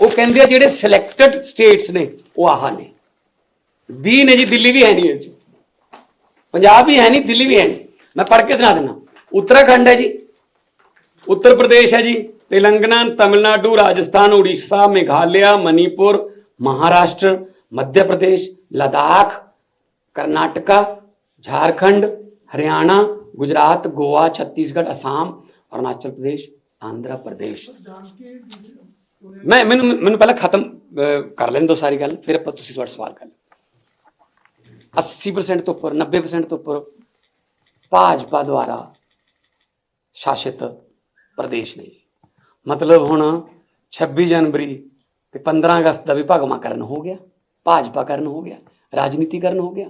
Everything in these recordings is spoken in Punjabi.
ਉਹ ਕਹਿੰਦੇ ਆ ਜਿਹੜੇ ਸਿਲੈਕਟਡ ਸਟੇਟਸ ਨੇ ਉਹ ਆਹ ਨੇ 20 ਨੇ ਜੀ ਦਿੱਲੀ ਵੀ ਹੈ ਨਹੀਂ ਇਹ 'ਚ ਪੰਜਾਬ ਵੀ ਹੈ ਨਹੀਂ ਦਿੱਲੀ ਵੀ ਹੈ ਨਹੀਂ ਮੈਂ ਪੜ੍ਹ ਕੇ ਸੁਣਾ ਦਿੰਦਾ ਉੱਤਰਾਖੰਡ ਹੈ ਜੀ ਉੱਤਰ ਪ੍ਰਦੇਸ਼ ਹੈ ਜੀ ਤੇਲੰਗਨਾ ਤਮਿਲਨਾਡੂ ਰਾਜਸਥਾਨ ਉੜੀਸਾ ਮੇਘਾਲਿਆ ਮਨੀਪੁਰ ਮਹਾਰਾਸ਼ਟਰ ਮੱਧ ਪ੍ਰਦੇਸ਼ ਲਦਾਖ ਕਰਨਾਟਕਾ झारखंड हरियाणा गुजरात गोवा छत्तीसगढ़ असम अरुणाचल प्रदेश आंध्र प्रदेश ਮੈਂ, ਮੈਨੂੰ ਮੈਨੂੰ ਪਹਿਲਾਂ ਖਤਮ ਕਰ ਲੈਣ ਦਿਓ ਸਾਰੀ ਗੱਲ, ਫਿਰ ਆਪਾਂ ਤੁਸੀਂ ਤੁਹਾਡਾ ਸਵਾਲ ਕਰ ਲਓ। 80% ਤੋਂ ਉੱਪਰ 90% ਤੋਂ ਉੱਪਰ ਭਾਜਪਾ ਦੁਆਰਾ ਸ਼ਾਸਿਤ ਪ੍ਰਦੇਸ਼ ਨੇ। ਮਤਲਬ ਹੁਣ 26 ਜਨਵਰੀ ਤੇ 15 ਅਗਸਤ ਦਾ ਵੀ ਭਗਵਾਕਰਨ ਹੋ ਗਿਆ, ਭਾਜਪਾ ਕਰਨ ਹੋ ਗਿਆ, ਰਾਜਨੀਤੀ ਕਰਨ ਹੋ ਗਿਆ।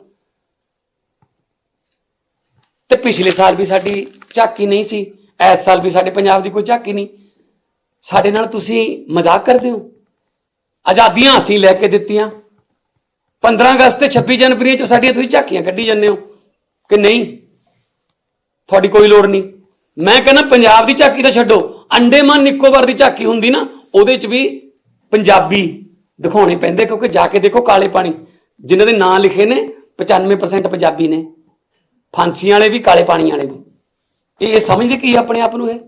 ਤੇ ਪਿਛਲੇ ਸਾਲ ਵੀ ਸਾਡੀ ਝਾਕੀ ਨਹੀਂ ਸੀ ਇਸ ਸਾਲ ਵੀ ਸਾਡੇ ਪੰਜਾਬ ਦੀ ਕੋਈ ਝਾਕੀ ਨਹੀਂ। ਸਾਡੇ ਨਾਲ ਤੁਸੀਂ ਮਜ਼ਾਕ ਕਰਦੇ ਹੋ? ਆਜ਼ਾਦੀਆਂ ਅਸੀਂ ਲੈ ਕੇ ਦਿੱਤੀਆਂ। 15 ਅਗਸਤ ਤੇ 26 ਜਨਵਰੀ ਚ ਸਾਡੀਆਂ ਤੁਸੀਂ ਝਾਕੀਆਂ ਕੱਢੀ ਜਾਂਦੇ ਹੋ ਕਿ ਨਹੀਂ? ਤੁਹਾਡੀ ਕੋਈ ਲੋੜ ਨਹੀਂ। ਮੈਂ ਕਹਿੰਦਾ ਪੰਜਾਬ ਦੀ ਝਾਕੀ ਤਾਂ ਛੱਡੋ। ਅੰਡੇਮਾਨ ਨਿਕੋਬਾਰ ਦੀ ਝਾਕੀ ਹੁੰਦੀ ਨਾ, ਉਹਦੇ ਚ ਵੀ ਪੰਜਾਬੀ ਦਿਖਾਉਣੇ ਪੈਂਦੇ, ਕਿਉਂਕਿ ਜਾ ਕੇ ਦੇਖੋ ਕਾਲੇ ਪਾਣੀ। ਜਿਨ੍ਹਾਂ ਦੇ ਨਾਂ ਲਿਖੇ ਨੇ 95% ਪੰਜਾਬੀ ਨੇ। ਫਾਂਸੀਆਂ ਵਾਲੇ ਵੀ, ਕਾਲੇ ਪਾਣੀ ਵਾਲੇ ਵੀ। ਇਹ ਸਮਝਦੇ ਕੀ ਆਪਣੇ ਆਪ ਨੂੰ ਇਹ?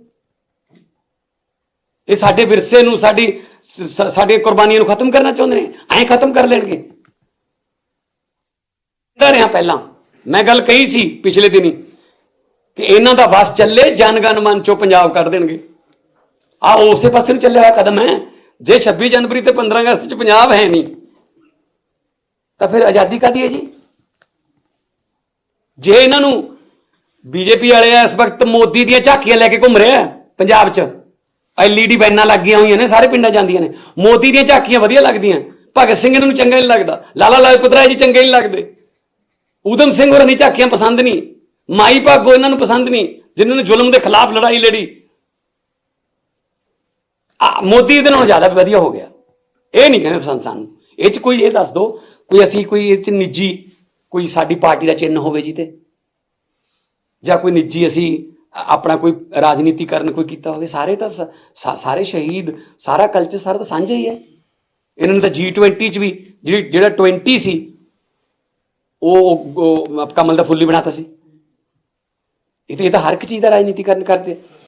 ਇਹ ਸਾਡੇ ਵਿਰਸੇ ਨੂੰ, ਸਾਡੀ ਸ- ਸਾਡੀਆਂ ਕੁਰਬਾਨੀਆਂ ਨੂੰ ਖਤਮ ਕਰਨਾ ਚਾਹੁੰਦੇ ਨੇ? ਐਂ ਖਤਮ ਕਰ ਲੈਣਗੇ। ਕਰ ਰਿਹਾ ਪਹਿਲਾਂ। ਮੈਂ ਗੱਲ ਕਹੀ ਸੀ ਪਿਛਲੇ ਦਿਨੀ ਕਿ ਇਹਨਾਂ ਦਾ ਵਸ ਚੱਲੇ, ਜਨਗਨ ਮਨ ਚੋਂ ਪੰਜਾਬ ਕੱਢ ਦੇਣਗੇ। ਆ ਉਸੇ ਪਾਸੇ ਨੂੰ ਚੱਲਿਆ ਹੋਇਆ ਕਦਮ ਹੈ। ਜੇ 26 ਜਨਵਰੀ ਤੇ 15 ਅਗਸਤ ਚ ਪੰਜਾਬ ਹੈ ਨਹੀਂ, ਤਾਂ ਫਿਰ ਆਜ਼ਾਦੀ ਕਾਦੀ ਹੈ ਜੀ? ਜੇ ਇਹਨਾਂ ਨੂੰ ਬੀਜੇਪੀ ਵਾਲੇ ਇਸ ਵਕਤ ਮੋਦੀ ਦੀਆਂ ਝਾਕੀਆਂ ਲੈ ਕੇ ਘੁੰਮ ਰਿਹਾ ਪੰਜਾਬ 'ਚ ਐਲਈਡੀ ਬੈਨਾਂ ਲੱਗੀਆਂ ਹੋਈਆਂ ਨੇ, ਸਾਰੇ ਪਿੰਡਾਂ ਜਾਂਦੀਆਂ ਨੇ। ਮੋਦੀ ਦੀਆਂ ਝਾਕੀਆਂ ਵਧੀਆ ਲੱਗਦੀਆਂ, ਭਗਤ ਸਿੰਘ ਇਹਨਾਂ ਨੂੰ ਚੰਗਾ ਨਹੀਂ ਲੱਗਦਾ। ਲਾਲਾ ਲਾਜਪਤ ਰਾਏ ਜੀ ਚੰਗੇ ਨਹੀਂ ਲੱਗਦੇ। ਊਧਮ ਸਿੰਘ ਹੋਰਾਂ ਦੀ ਝਾਕੀਆਂ ਪਸੰਦ ਨਹੀਂ। ਮਾਈ ਭਾਗੋ ਇਹਨਾਂ ਨੂੰ ਪਸੰਦ ਨਹੀਂ, ਜਿਨ੍ਹਾਂ ਨੇ ਜ਼ੁਲਮ ਦੇ ਖਿਲਾਫ ਲੜਾਈ ਲੜੀ। ਆ, ਮੋਦੀ ਇਹਦੇ ਨਾਲੋਂ ਜ਼ਿਆਦਾ ਵਧੀਆ ਹੋ ਗਿਆ। ਇਹ ਨਹੀਂ ਕਹਿੰਦੇ ਪਸੰਦ ਸਾਨੂੰ। ਇਹ ਚ ਕੋਈ ਇਹ ਦੱਸ ਦਿਓ ਕੋਈ ਅਸੀਂ ਕੋਈ ਇਹ ਚ ਨਿੱਜੀ, ਕੋਈ ਸਾਡੀ ਪਾਰਟੀ ਦਾ ਚਿੰਨ੍ਹ ਹੋਵੇ ਜੀ ਤੇ। ਜਾਂ ਕੋਈ ਨਿੱਜੀ ਅਸੀਂ ਆਪਣਾ ਕੋਈ ਰਾਜਨੀਤੀਕਰਨ ਕੋਈ ਕੀਤਾ ਹੋਵੇ, ਸਾਰੇ ਤਾਂ ਸ- ਸਾਰੇ ਸ਼ਹੀਦ, ਸਾਰਾ ਕਲਚਰ ਸਾਰਾ ਤਾਂ ਸਾਂਝਾ ਹੀ ਹੈ ਇਹਨਾਂ ਨੇ ਤਾਂ G20 ਚ ਵੀ, ਜਿਹੜੀ, ਜਿਹੜਾ 20 ਸੀ, ਉਹ ਕਮਲ ਦਾ ਫੁੱਲ ਹੀ ਬਣਾਤਾ ਸੀ ਇਹ ਤੇ, ਇਹ ਤਾਂ ਹਰ ਇੱਕ ਚੀਜ਼ ਦਾ ਰਾਜਨੀਤੀਕਰਨ ਕਰਦੇ ਆ।